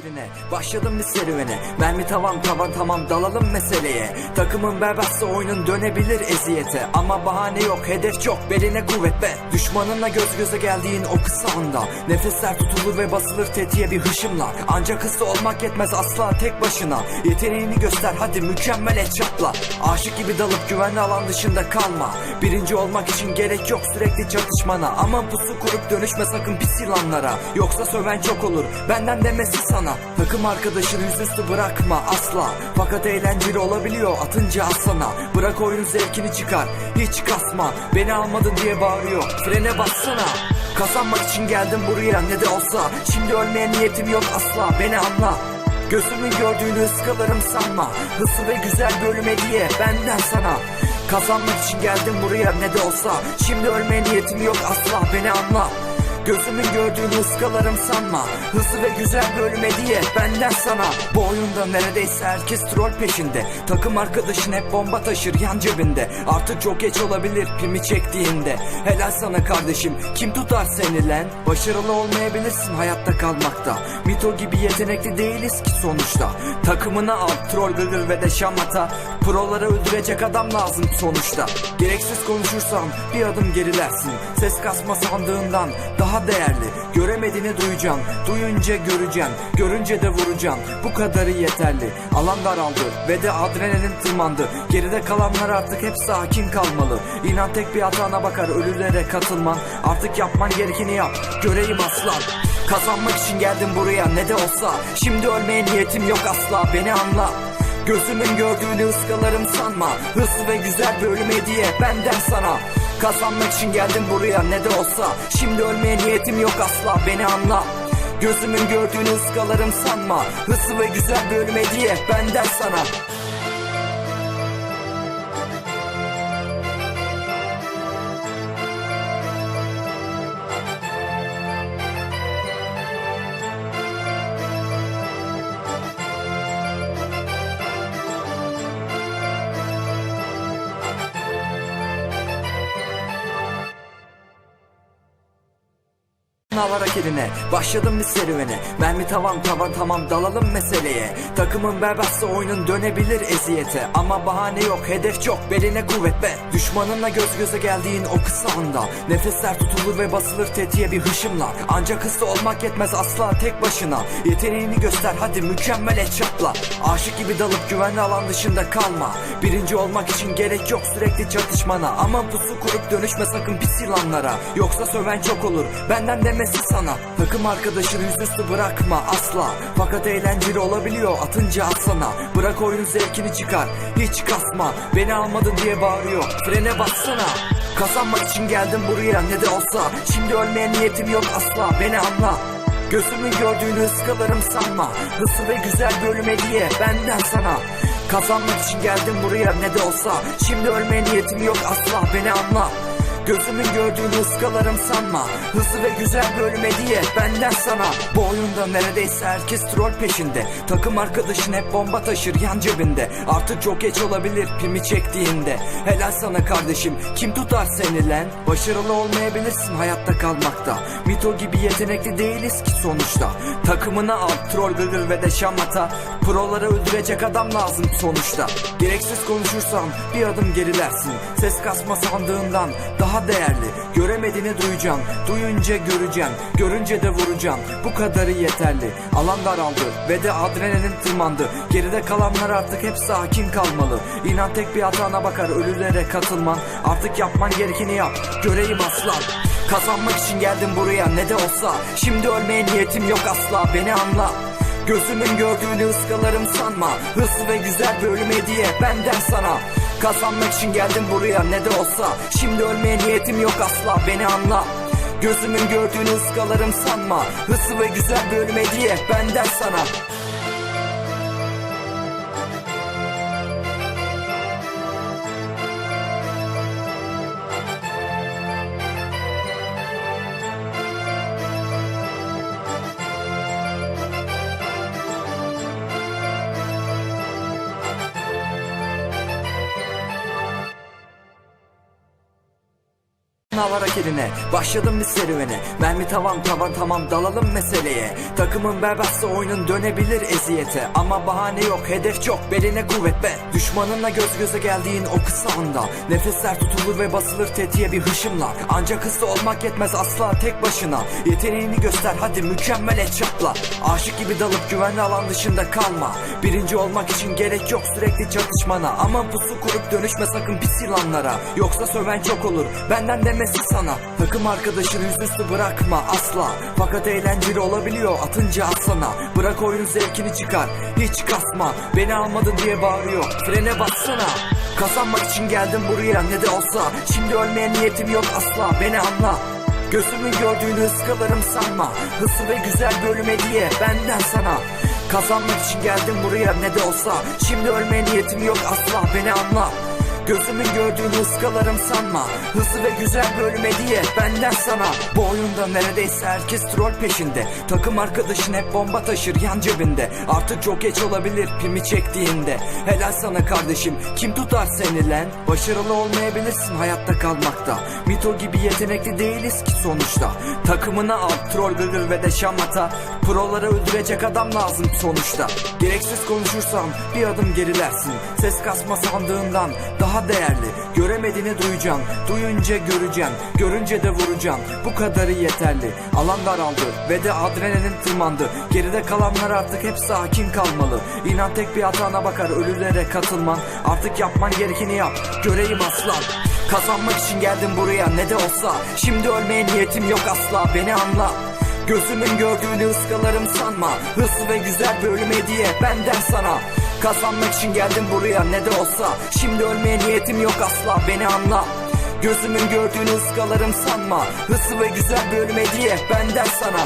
hareketine Başladım bir serüvene. Mermi tavan tavan tamam dalalım meseleye. Takımın berbatsa oyunun dönebilir eziyete. Ama bahane yok hedef çok beline kuvvet be Düşmanınla göz göze geldiğin o kısa anda. Nefesler tutulur ve basılır tetiğe bir hışımla. Ancak hızlı olmak yetmez asla tek başına. Yeteneğini göster hadi mükemmel et çatla Aşık gibi dalıp güvenli alan dışında kalma. Birinci olmak için gerek yok sürekli çatışmana. Aman pusu kurup dönüşme sakın pis yılanlara. Yoksa söven çok olur benden demesi sana Takım arkadaşını yüzüstü bırakma asla. Fakat eğlenceli olabiliyor atınca aslana Bırak oyunun zevkini çıkar hiç kasma. Beni almadın diye bağırıyor frene bassana. Kazanmak için geldim buraya ne de olsa. Şimdi ölmeye niyetim yok asla. Beni anla. Gözümün gördüğünü ıskalarım sanma. Hızlı ve güzel bölüme diye benden sana. Kazanmak için geldim buraya ne de olsa. Şimdi ölmeye niyetim yok asla. Beni anla Gözümün gördüğünü ıskalarım sanma. Hızlı ve güzel bölüme diye benden sana. Bu oyunda neredeyse herkes troll peşinde. Takım arkadaşın hep bomba taşır yan cebinde. Artık çok geç olabilir pimi çektiğinde. Helal sana kardeşim kim tutar seni lan? Başarılı olmayabilirsin hayatta kalmakta. Mito gibi yetenekli değiliz ki sonuçta. Takımına al troll gırgır ve de şamata Proları öldürecek adam lazım sonuçta. Gereksiz konuşursan bir adım gerilersin. Ses kasma sandığından daha değerli. Göremediğini duyacaksın Duyunca göreceksin Görünce de vuracaksın Bu kadarı yeterli. Alan daraldı ve de adrenalin tırmandı. Geride kalanlar artık hep sakin kalmalı. İnan tek bir hatana bakar ölülere katılman. Artık yapman gerekeni yap. Göreyim aslan. Kazanmak için geldim buraya ne de olsa. Şimdi ölmeye niyetim yok asla. Beni anla Gözümün gördüğünü ıskalarım sanma. Hızlı ve güzel bölüme diye benden sana. Kazanmak için geldim buraya ne de olsa. Şimdi ölmeye niyetim yok asla beni anla. Gözümün gördüğünü ıskalarım sanma. Hızlı ve güzel bölüme diye benden sana Sınav hareketine Başladım bir serüvene. Mermi tavan tavan tamam dalalım meseleye. Takımın berbatsa oyunun dönebilir eziyete. Ama bahane yok hedef çok beline kuvvet be Düşmanınla göz göze geldiğin o kısa anda. Nefesler tutulur ve basılır tetiğe bir hışımla. Ancak hızlı olmak yetmez asla tek başına. Yeteneğini göster hadi mükemmel et çatla Aşık gibi dalıp güvenli alan dışında kalma. Birinci olmak için gerek yok sürekli çatışmana. Aman pusu kurup dönüşme sakın pis yılanlara. Yoksa söven çok olur benden demesi sana? Takım arkadaşını yüzüstü bırakma asla. Fakat eğlenceli olabiliyor atınca aslana Bırak oyunun zevkini çıkar hiç kasma. Beni almadın diye bağırıyor frene bassana. Kazanmak için geldim buraya ne de olsa. Şimdi ölmeye niyetim yok asla. Beni anla. Gözümün gördüğünü ıskalarım sanma. Hızlı ve güzel bölüme diye benden sana. Kazanmak için geldim buraya ne de olsa. Şimdi ölmeye niyetim yok asla. Beni anla Gözümün gördüğünü ıskalarım sanma. Hızlı ve güzel bölüme diye benden sana. Bu oyunda neredeyse herkes troll peşinde. Takım arkadaşın hep bomba taşır yan cebinde. Artık çok geç olabilir pimi çektiğinde. Helal sana kardeşim kim tutar seni lan? Başarılı olmayabilirsin hayatta kalmakta. Mito gibi yetenekli değiliz ki sonuçta. Takımına al troll gırgır ve de şamata Proları öldürecek adam lazım sonuçta. Gereksiz konuşursan bir adım gerilersin. Ses kasma sandığından daha değerli. Göremediğini duyacaksın Duyunca göreceksin Görünce de vuracaksın Bu kadarı yeterli. Alan daraldı ve de adrenalin tırmandı. Geride kalanlar artık hep sakin kalmalı. İnan tek bir hatana bakar ölülere katılman. Artık yapman gerekeni yap. Göreyim aslan. Kazanmak için geldim buraya. Ne de olsa Şimdi ölmeye niyetim yok asla. Beni anla. Gözümün gördüğünü ıskalarım sanma. Hızlı ve güzel bölüme diye benden sana Kazanmak için geldim buraya ne de olsa. Şimdi ölmeye niyetim yok asla beni anla. Gözümün gördüğünü ıskalarım sanma. Hızlı ve güzel bölüme diye benden sana Sınav hareketine başladım bir serüvene. Mermi tavan tavan tamam dalalım meseleye. Takımın berbatsa oyunun dönebilir eziyete. Ama bahane yok hedef çok beline kuvvet be. Düşmanınla göz göze geldiğin o kısa anda. Nefesler tutulur ve basılır tetiğe bir hışımla. Ancak hızlı olmak yetmez asla tek başına. Yeteneğini göster hadi mükemmel et çapla Aşık gibi dalıp güvenli alan dışında kalma. Birinci olmak için gerek yok sürekli çatışmana. Aman pusu kurup dönüşme sakın pis yılanlara. Yoksa söven çok olur benden demesi sana? Takım arkadaşını yüzüstü bırakma asla. Fakat eğlenceli olabiliyor atınca atsana Bırak oyunun zevkini çıkar hiç kasma. Beni almadın diye bağırıyor frene bassana. Kazanmak için geldim buraya ne de olsa. Şimdi ölmeye niyetim yok asla. Beni anla. Gözümün gördüğünü ıskalarım sanma. Hızlı ve güzel bölüme diye benden sana. Kazanmak için geldim buraya ne de olsa. Şimdi ölmeye niyetim yok asla. Beni anla Gözümün gördüğünü ıskalarım sanma. Hızlı ve güzel bölüme diye benden sana. Bu oyunda neredeyse herkes troll peşinde. Takım arkadaşın hep bomba taşır yan cebinde. Artık çok geç olabilir pimi çektiğinde. Helal sana kardeşim kim tutar seni lan? Başarılı olmayabilirsin hayatta kalmakta. Mito gibi yetenekli değiliz ki sonuçta. Takımına al troll gırgır ve de şamata. Proları öldürecek adam lazım sonuçta. Gereksiz konuşursam bir adım gerilersin. Ses kasma sandığından daha değerli. Göremediğini duyacaksın Duyunca göreceksin Görünce de vuracaksın Bu kadarı yeterli. Alan daraldı ve de adrenalin tırmandı. Geride kalanlar artık hep sakin kalmalı. İnan tek bir hatana bakar ölülere katılman. Artık yapman gerekeni yap. Göreyim aslan. Kazanmak için geldim buraya ne de olsa. Şimdi ölmeye niyetim yok asla. Beni anla. Gözümün gördüğünü ıskalarım sanma. Hızlı ve güzel bölüme diye benden sana Kazanmak için geldim buraya ne de olsa. Şimdi ölmeye niyetim yok asla beni anla. Gözümün gördüğünü ıskalarım sanma. Hızlı ve güzel bölüme diye benden sana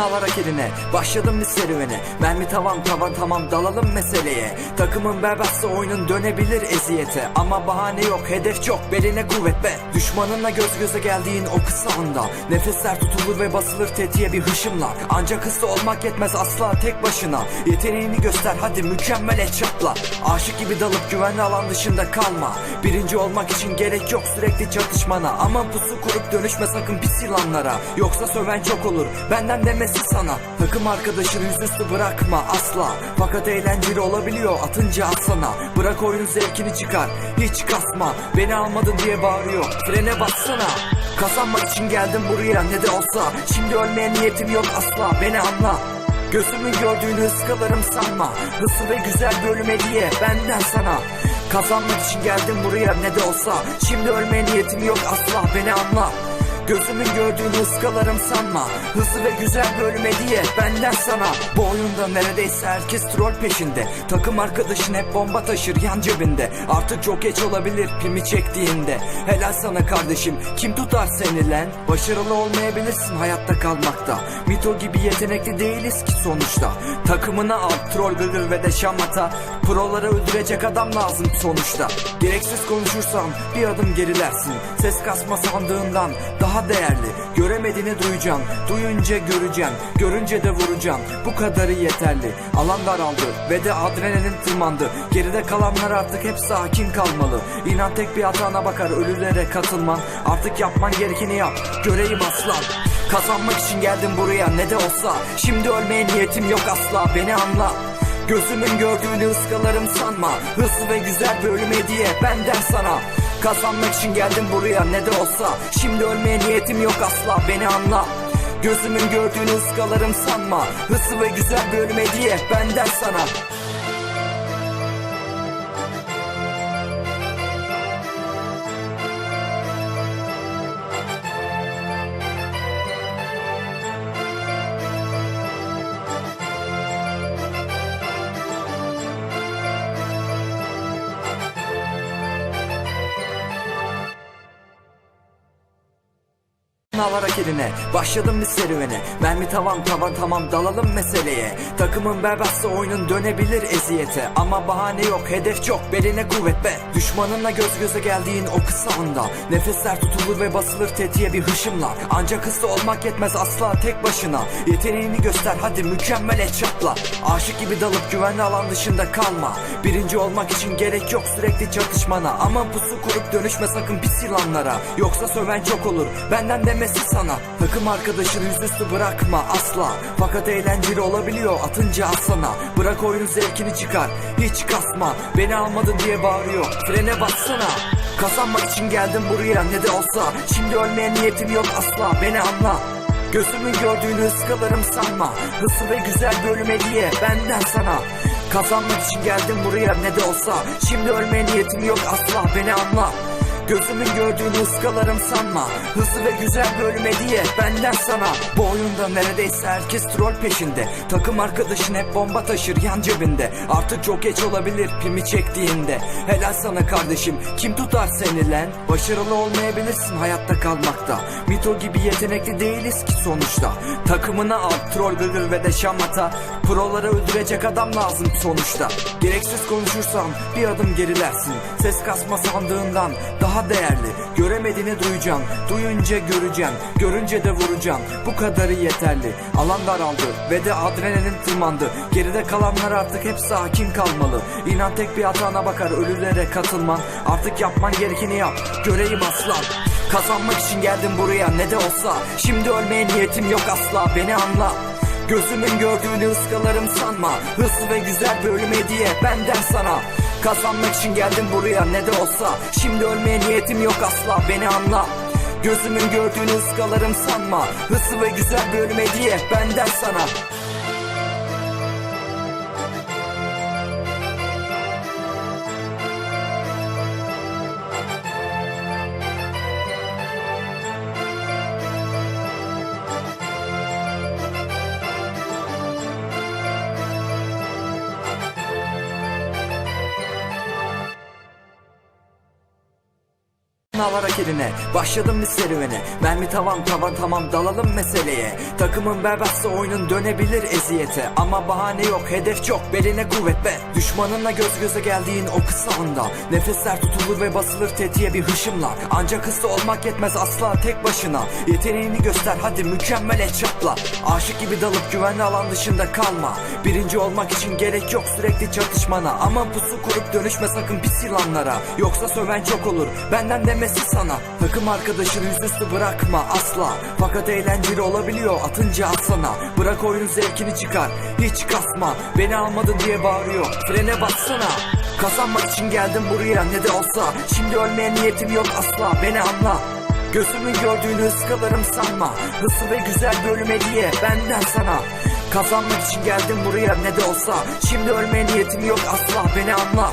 Sınav hareketine başladım bir serüvene. Mermi tavan tavan tamam dalalım meseleye. Takımın berbatsa oyunun dönebilir eziyete. Ama bahane yok hedef çok beline kuvvet be. Düşmanınla göz göze geldiğin o kısa anda. Nefesler tutulur ve basılır tetiğe bir hışımla. Ancak hızlı olmak yetmez asla tek başına. Yeteneğini göster hadi mükemmel et çapla Aşık gibi dalıp güvenli alan dışında kalma. Birinci olmak için gerek yok sürekli çatışmana. Aman pusu kurup dönüşme sakın pis yılanlara. Yoksa söven çok olur benden demesi sana? Takım arkadaşını yüzüstü bırakma asla. Fakat eğlenceli olabiliyor atınca atsana Bırak oyunun zevkini çıkar hiç kasma. Beni almadın diye bağırıyor frene bassana. Kazanmak için geldim buraya ne de olsa. Şimdi ölmeye niyetim yok asla. Beni anla. Gözümün gördüğünü ıskalarım sanma. Hızlı ve güzel bölüme diye benden sana. Kazanmak için geldim buraya ne de olsa. Şimdi ölmeye niyetim yok asla. Beni anla Gözümün gördüğünü ıskalarım sanma. Hızlı ve güzel bölüme diye benden sana. Bu oyunda neredeyse herkes troll peşinde. Takım arkadaşın hep bomba taşır yan cebinde. Artık çok geç olabilir pimi çektiğinde. Helal sana kardeşim kim tutar seni lan? Başarılı olmayabilirsin hayatta kalmakta. Mito gibi yetenekli değiliz ki sonuçta. Takımına al troll gırgır ve de şamata. Proları öldürecek adam lazım sonuçta. Gereksiz konuşursam bir adım gerilersin. Ses kasma sandığından daha değerli. Göremediğini duyacaksın Duyunca göreceksin Görünce de vuracaksın Bu kadarı yeterli. Alan daraldı ve de adrenalin tırmandı. Geride kalanlar artık hep sakin kalmalı. İnan tek bir hatana bakar ölülere katılman. Artık yapman gerekeni yap. Göreyim aslan Kazanmak için geldim buraya ne de olsa. Şimdi ölmeye niyetim yok asla. Beni anla. Gözümün gördüğünü ıskalarım sanma. Hızlı ve güzel bölüme diye benden sana Kazanmak için geldim buraya ne de olsa. Şimdi ölmeye niyetim yok asla beni anla. Gözümün gördüğünü ıskalarım sanma. Hızlı ve güzel bölüme diye benden sana Alarak eline Başladım bir serüvene. Mermi tavan tavan tamam dalalım meseleye. Takımın berbatsa oyunun dönebilir eziyete. Ama bahane yok hedef çok beline kuvvet be. Düşmanınla göz göze geldiğin o kısa anda. Nefesler tutulur ve basılır tetiğe bir hışımla. Ancak hızlı olmak yetmez asla tek başına. Yeteneğini göster hadi mükemmel et çatla Aşık gibi dalıp güvenli alan dışında kalma. Birinci olmak için gerek yok sürekli çatışmana. Aman pusu kurup dönüşme sakın pis yılanlara. Yoksa söven çok olur benden demesi sana. Takım arkadaşını yüzüstü bırakma asla. Fakat eğlenceli olabiliyor atınca aslana. Bırak oyunun zevkini çıkar hiç kasma. Beni almadın diye bağırıyor frene bassana. Kazanmak için geldim buraya ne de olsa. Şimdi ölmeye niyetim yok asla. Beni anla. Gözümün gördüğünü ıskalarım sanma. Hızlı ve güzel bölüme diye benden sana. Kazanmak için geldim buraya ne de olsa. Şimdi ölmeye niyetim yok asla. Beni anla Gözümün gördüğünü ıskalarım sanma. Hızlı ve güzel bölüme diye benden sana. Bu oyunda neredeyse herkes troll peşinde. Takım arkadaşın hep bomba taşır yan cebinde. Artık çok geç olabilir pimi çektiğinde. Helal sana kardeşim kim tutar seni lan? Başarılı olmayabilirsin hayatta kalmakta. Mito gibi yetenekli değiliz ki sonuçta. Takımına al troll gırgır ve de şamata. Proları öldürecek adam lazım sonuçta. Gereksiz konuşursan bir adım gerilersin. Ses kasma sandığından daha değerli. Göremediğini duyacaksın Duyunca göreceksin Görünce de vuracaksın Bu kadarı yeterli. Alan daraldı ve de adrenalin tırmandı. Geride kalanlar artık hep sakin kalmalı. İnan tek bir hatana bakar ölülere katılman. Artık yapman gerekeni yap. Göreyim aslan Kazanmak için geldim buraya ne de olsa. Şimdi ölmeye niyetim yok asla beni anla. Gözümün gördüğünü ıskalarım sanma. Hızlı ve güzel bölüme diye benden sana. Kazanmak için geldim buraya ne de olsa. Şimdi ölmeye niyetim yok asla beni anla. Gözümün gördüğünü ıskalarım sanma. Hızlı ve güzel bölüme diye benden sana gotta eline Başladım bir serüvene. Mermi tavan tavan tamam dalalım meseleye. Takımın berbatsa oyunun dönebilir eziyete. Ama bahane yok hedef çok beline kuvvet be. Düşmanınla göz göze geldiğin o kısa anda. Nefesler tutulur ve basılır tetiğe bir hışımla. Ancak hızlı olmak yetmez asla tek başına. Yeteneğini göster hadi mükemmel et çatla. Aşık gibi dalıp güvenli alan dışında kalma. Birinci olmak için gerek yok sürekli çatışmana. Aman pusu kurup dönüşme sakın pis yılanlara. Yoksa söven çok olur benden demesi sana Takım arkadaşını yüzüstü bırakma asla. Fakat eğlenceli olabiliyor atınca aslana Bırak oyunun zevkini çıkar hiç kasma. Beni almadın diye bağırıyor frene bassana Kazanmak için geldim buraya ne de olsa. Şimdi ölmeye niyetim yok asla. Beni anla. Gözümün gördüğünü ıskalarım sanma. Hızlı ve güzel bölüme diye benden sana. Kazanmak için geldim buraya ne de olsa. Şimdi ölmeye niyetim yok asla. Beni anla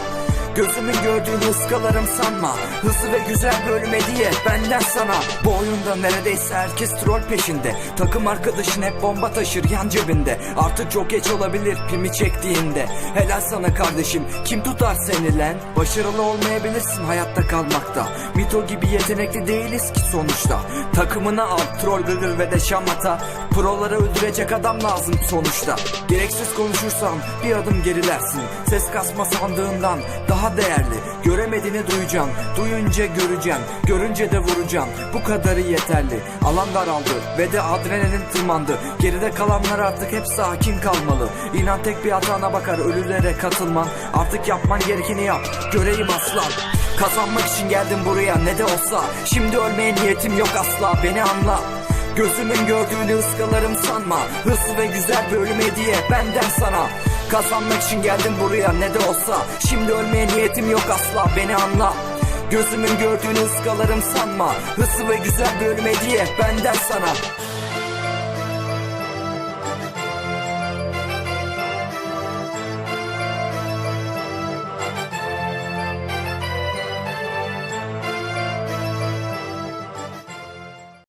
Gözümün gördüğünü ıskalarım sanma. Hızlı ve güzel bölüme diye benden sana. Bu oyunda neredeyse herkes troll peşinde. Takım arkadaşın hep bomba taşır yan cebinde. Artık çok geç olabilir pimi çektiğinde. Helal sana kardeşim kim tutar seni lan? Başarılı olmayabilirsin hayatta kalmakta. Mito gibi yetenekli değiliz ki sonuçta. Takımına al troll gırgır ve de şamata. Proları öldürecek adam lazım sonuçta. Gereksiz konuşursan bir adım gerilersin. Ses kasma sandığından daha değerli. Göremediğini duyacaksın Duyunca göreceksin Görünce de vuracaksın Bu kadarı yeterli. Alan daraldı ve de adrenalin tırmandı. Geride kalanlar artık hep sakin kalmalı. İnan tek bir hatana bakar ölülere katılman. Artık yapman gerekeni yap. Göreyim aslan. Kazanmak için geldim buraya ne de olsa. Şimdi ölmeye niyetim yok asla. Beni anla. Gözümün gördüğünü ıskalarım sanma. Hızlı ve güzel bölüme diye benden sana Kazanmak için geldim buraya ne de olsa. Şimdi ölmeye niyetim yok asla beni anla. Gözümün gördüğünü ıskalarım sanma. Hızlı ve güzel bölüme diye benden sana